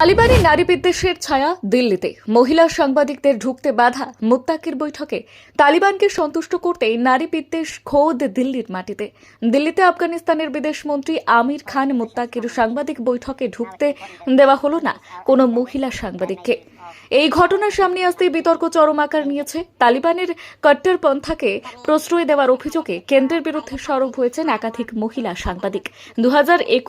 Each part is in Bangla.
তালিবানি নারী বিদ্বেষের ছায়া দিল্লিতে। মহিলা সাংবাদিকদের ঢুকতে বাধা। মুত্তাকির বৈঠকে তালিবানকে সন্তুষ্ট করতেই নারী বিদ্বেষ খোদ দিল্লির মাটিতে। দিল্লিতে আফগানিস্তানের বিদেশমন্ত্রী আমির খান মুত্তাকির সাংবাদিক বৈঠকে ঢুকতে দেওয়া হল না কোনো মহিলা সাংবাদিককে। এই ঘটনার সামনে আসতেই বিতর্ক চরম আকার নিয়েছে। তালিবানের কট্টরপন্থাকে প্রশ্রয় দেওয়ার অভিযোগে কেন্দ্রের বিরুদ্ধে সরব হয়েছেন একাধিক মহিলা সাংবাদিক। দু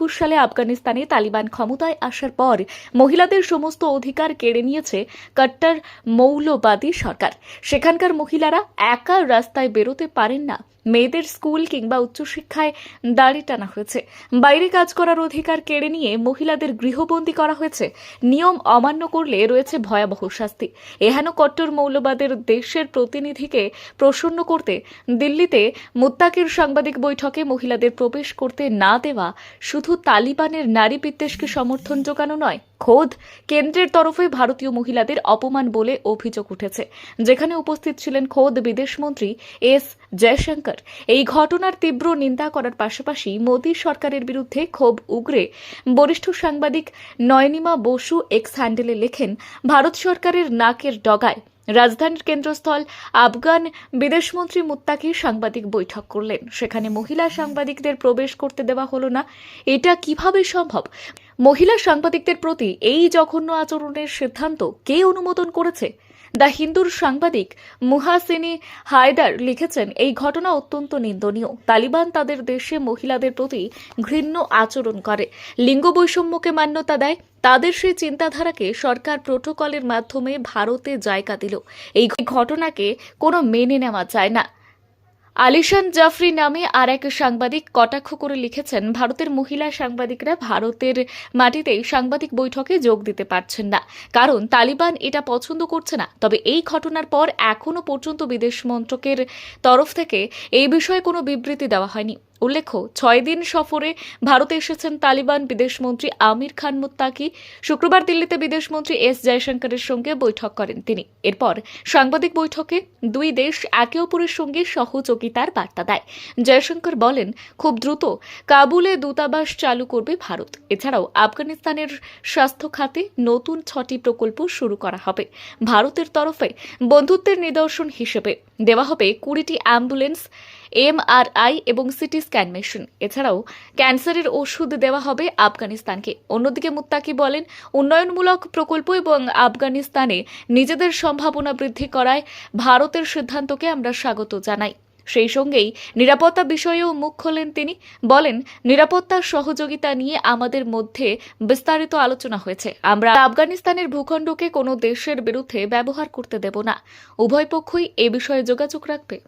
সালে আফগানিস্তানে তালিবান ক্ষমতায় আসার পর মহিলাদের সমস্ত অধিকার কেড়ে নিয়েছে কট্টর মৌলবাদী সরকার। সেখানকার মহিলারা একা রাস্তায় বেরোতে পারেন না। মেয়েদের স্কুল কিংবা উচ্চশিক্ষায় দাড়ি টানা হয়েছে। বাইরে কাজ করার অধিকার কেড়ে নিয়ে মহিলাদের গৃহবন্দী করা হয়েছে। নিয়ম অমান্য করলে রয়েছে ভয়াবহ শাস্তি। এহেন কট্টর মৌলবাদের দেশের প্রতিনিধিকে প্রসন্ন করতে দিল্লিতে মুত্তাকির সাংবাদিক বৈঠকে মহিলাদের প্রবেশ করতে না দেওয়া শুধু তালিবানের নারী বিদ্বেষকে সমর্থন জোগানো নয় খোদ কেন্দ্রের তরফে ভারতীয় মহিলাদের অপমান বলে অভিযোগ উঠেছে। যেখানে উপস্থিত ছিলেন খোদ বিদেশমন্ত্রী এস জয়শঙ্কর। এই ঘটনার তীব্র নিন্দা করার পাশাপাশি মোদী সরকারের বিরুদ্ধে ক্ষোভ উগরে বরিষ্ঠ সাংবাদিক নয়নিমা বসু এক্স হ্যান্ডেলে লেখেন, ভারত সরকারের নাকের ডগায় রাজধানীর কেন্দ্রস্থল আফগান বিদেশমন্ত্রী মুত্তাকি সাংবাদিক বৈঠক করলেন। সেখানে মহিলা সাংবাদিকদের প্রবেশ করতে দেওয়া হলো না। এটা কীভাবে সম্ভব? মহিলা সাংবাদিকদের প্রতি এই জঘন্য আচরণের সিদ্ধান্ত কে অনুমোদন করেছে? দ্য হিন্দুর সাংবাদিক মুহাসিনী হায়দার লিখেছেন, এই ঘটনা অত্যন্ত নিন্দনীয়। তালিবান তাদের দেশে মহিলাদের প্রতি ঘৃণ্য আচরণ করে। লিঙ্গ বৈষম্যকে মান্যতা দেয়। তাদের সেই চিন্তাধারাকে সরকার প্রোটোকলের মাধ্যমে ভারতে জায়গা দিল। এই ঘটনাকে কোনো মেনে নেওয়া যায় না। আলিশান জাফরি নামে আর এক সাংবাদিক কটাক্ষ করে লিখেছেন, ভারতের মহিলা সাংবাদিকরা ভারতের মাটিতেই সাংবাদিক বৈঠকে যোগ দিতে পারছেন না। কারণ তালিবান এটা পছন্দ করছে না। তবে এই ঘটনার পর এখনও পর্যন্ত বিদেশ মন্ত্রকের তরফ থেকে এই বিষয়ে কোনো বিবৃতি দেওয়া হয়নি। উল্লেখ্য, ছয় দিন সফরে ভারতে এসেছেন তালিবান বিদেশমন্ত্রী আমির খান মুত্তাকি। শুক্রবার দিল্লিতে বিদেশমন্ত্রী এস জয়শঙ্করের সঙ্গে বৈঠক করেন তিনি। এরপর সাংবাদিক বৈঠকে দুই দেশ একে অপরের সঙ্গে সহযোগিতার বার্তা দেয়। জয়শঙ্কর বলেন, খুব দ্রুত কাবুলে দূতাবাস চালু করবে ভারত। এছাড়াও আফগানিস্তানের স্বাস্থ্য খাতে নতুন ছটি প্রকল্প শুরু করা হবে। ভারতের তরফে বন্ধুত্বের নিদর্শন হিসেবে দেওয়া হবে কুড়িটি অ্যাম্বুলেন্স এমআরআই এবং সিটি স্ক্যান মেশিন। এছাড়াও ক্যান্সারের ওষুধ দেওয়া হবে আফগানিস্তানকে। অন্যদিকে মুত্তাকি বলেন, উন্নয়নমূলক প্রকল্প এবং আফগানিস্তানে নিজেদের সম্ভাবনা বৃদ্ধি করায় ভারতের সিদ্ধান্তকে আমরা স্বাগত জানাই। সেই সঙ্গেই নিরাপত্তা বিষয়েও মুখ খোলেন তিনি। বলেন, নিরাপত্তা সহযোগিতা নিয়ে আমাদের মধ্যে বিস্তারিত আলোচনা হয়েছে। আমরা আফগানিস্তানের ভূখণ্ডকে কোনো দেশের বিরুদ্ধে ব্যবহার করতে দেব না। উভয় পক্ষই এ বিষয়ে যোগাযোগ রাখবে।